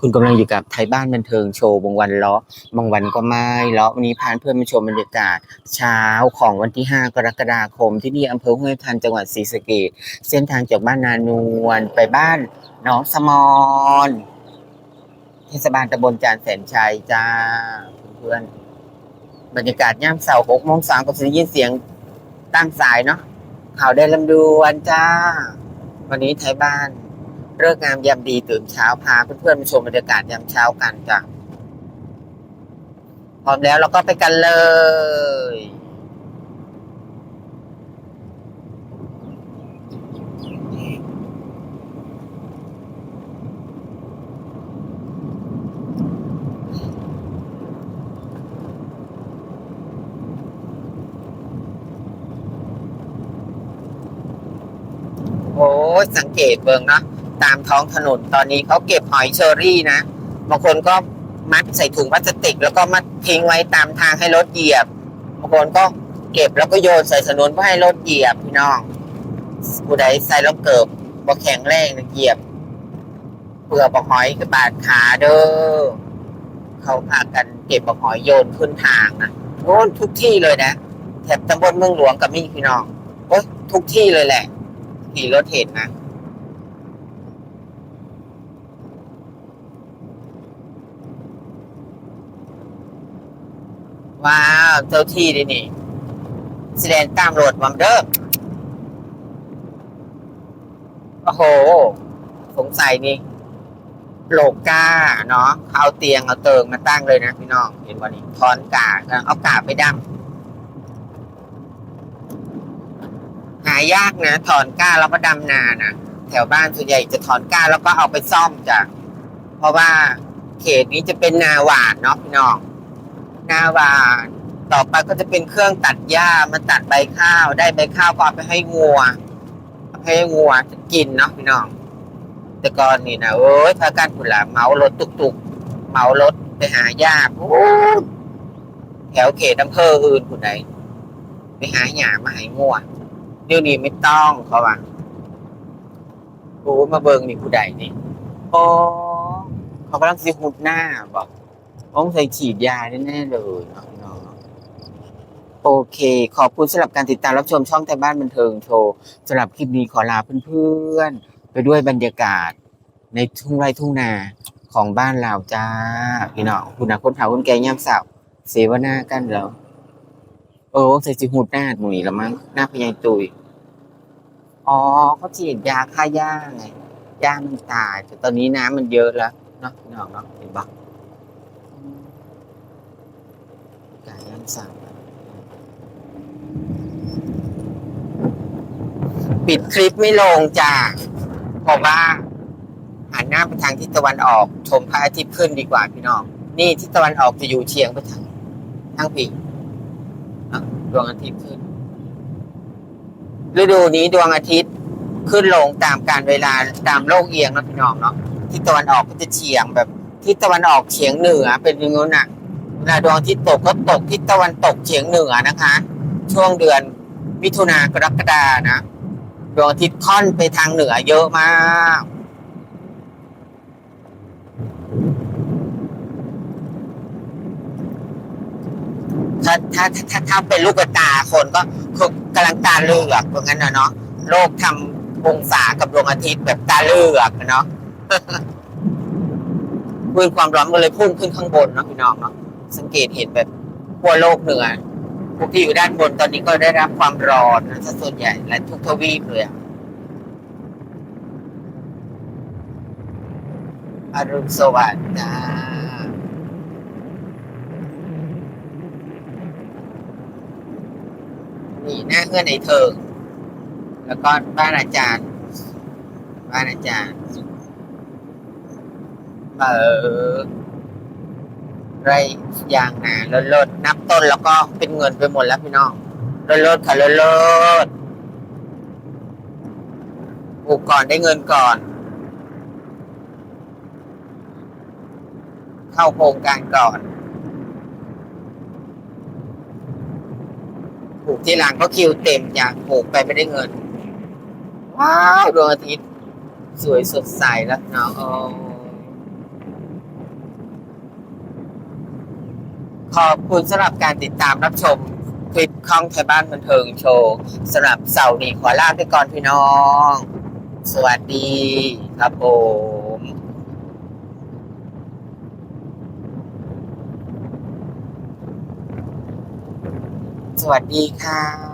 คุณกำลังอยู่กับไทยบ้านบันเทิงโชว์บางวันเลาะบางวันก็ไม่เลาะวันนี้พาเพื่อนมาชมบรรยากาศ เช้าของวันที่ 5 กรกฎาคม ที่นี่อำเภอห้วยทันจังหวัดศรีสะเกษเส้นทางจากบ้านนานวลไปบ้านหนองสมอนเทศบาลตำบลจานแสนชัยจ้าเพื่อนบรรยากาศย่ำเสาร์หกโมงสามก็จะได้ยินเสียงตั้งสายเนาะข่าวได้ลำดวนจ้า วันนี้ไทยบ้าน เลิกงามยามดีตื่นเช้าพาเพื่อนๆมาชมบรรยากาศยามเช้ากันจ้ะพร้อมแล้วเราก็ไปกันเลย โอ้ยสังเกตเบิงเนาะ ตามท้องถนนตอนนี้เขาเก็บหอยเชอรี่นะบางคนก็มัดใส่ถุงพลาสติก แล้วก็มัดทิ้งไว้ตามทางให้รถเหยียบบางคนก็เก็บแล้วก็โยนใส่ถนนเพื่อให้รถเหยียบพี่น้องผู้ใดใส่แล้วเกิบบ่แข็งแรงเหยียบเปลือกบักหอยกับบาดขาเด้อเขาพากันเก็บบักหอยโยนขึ้นทางนะโน่นทุกที่เลยนะแถบตำบลเมืองหลวงกับมีพี่น้องโอ้ยทุกที่เลยแหละขี่รถเห็นนะ ว้าวเจ้าที่ดินี่แสดงตามรถวัมเด้อโอ้โห สงสัยนี่โลก้าเนาะเขาเอาเตียงเอาเติงมาตั้งเลยนะพี่น้องเห็นวันนี้ทอนกาเอากาไปดำหายากนะถอนก้าแล้วก็ดำนานะแถวบ้านส่วนใหญ่จะถอนก้าแล้วก็เอาไปซ่อมจ้ะเพราะว่าเขตนี้จะเป็นนาหวานเนาะพี่น้อง หน้าหวาน ต่อไปก็จะเป็นเครื่องตัดหญ้ามาตัดใบข้าว ได้ใบข้าวก็เอาไปให้งัวให้งัวกินเนาะพี่น้อง แต่ก่อนนี่นะโอ้ยพากันผุนละเมารถตุกๆเมารถไปหาหญ้าโอ้แถวเขตอำเภออื่นผู้ใดไปหาหญ้ามาให้งัวเดี๋ยวนี้ไม่ต้องเขาว่าโอ้มาเบิงนี่ผู้ใดนี่โอ้เขากำลังสิหุดหน้าบอก ต้องใส่ฉีดยาแน่ๆเลยเนาะเนาะโอเค ขอบคุณสำหรับการติดตามรับชมช่องไทยบ้านบันเทิงโชว์สำหรับคลิปนี้ขอลาเพื่อนๆ ไปด้วยบรรยากาศในทุ่งไร่ทุ่งนาของบ้านเราจ้า พี่น้องคุณนาคนเฒ่าคนแก่ย่ำสาวเสวนากันแล้วเออใส่จิหูดหน้าหนุ่ยละมั้งหน้าพยายตุยอ๋อเขาฉีดยาฆ่าหญ้าไงหญ้ามันตายแต่ตอนนี้น้ำมันเยอะแล้วเนาะพี่น้องเนาะเห็นปะ กายย่างสั่งปิดคลิปไม่ลงจ้าเพราะว่าหันหน้าไปทางทิศตะวันออก ชมพระอาทิตย์ขึ้นดีกว่าพี่น้อง นี่ทิศตะวันออกจะอยู่เฉียงไปทางทางปีดวงอาทิตย์ขึ้น ฤดูนี้ดวงอาทิตย์ขึ้นลงตามการเวลาตามโลกเอียงนะพี่น้องเนาะทิศตะวันออกก็จะเฉียงแบบทิศตะวันออกเฉียงเหนือเป็นอย่างนู้นน่ะ เวลาดวงอาทิตย์ตกก็ตกทิศตะวันตกเฉียงเหนือนะคะ ช่วงเดือนมิถุนากรกฎานะดวงอาทิตย์ค่อนไปทางเหนือเยอะมากถ้าถ้าถ้าถ้าเป็นลูกตาคนก็คือกำลังตาเลือกเพราะงั้นนะเนาะโลกทำองศากับดวงอาทิตย์แบบตาเลือกเนาะพื้นความร้อนก็เลยพุ่งขึ้นข้างบนเนาะพี่น้องเนาะ สังเกตเห็นแบบขั้วโลกเหนือพวกที่อยู่ด้านบนตอนนี้ก็ได้รับความร้อนนะส่วนใหญ่และทุกทวีปเลยอรุณสวัสดิ์จ้านี่หน้าเพื่อนไอเธอแล้วก็บ้านอาจารย์ บ้านอาจารย์ เออ ไรยางนาลดลดนับต้นแล้วก็เป็นเงินไปหมดแล้วพี่น้องลดลดค่ะลดลดปลูกก่อนได้เงินก่อน เข้าโครงการก่อนปลูกที่หลังก็คิวเต็มอยากปลูกไปไม่ได้เงิน ว้าวดวงอาทิตย์ สวยสดใสแล้วเนาะโอ้ ขอบคุณสำหรับการติดตามรับชมคลิปข้องไทยบ้านบันเทิงโชว์สำหรับเสาร์นี้ขอลาไปก่อนพี่น้อง สวัสดีครับผมสวัสดีค่ะ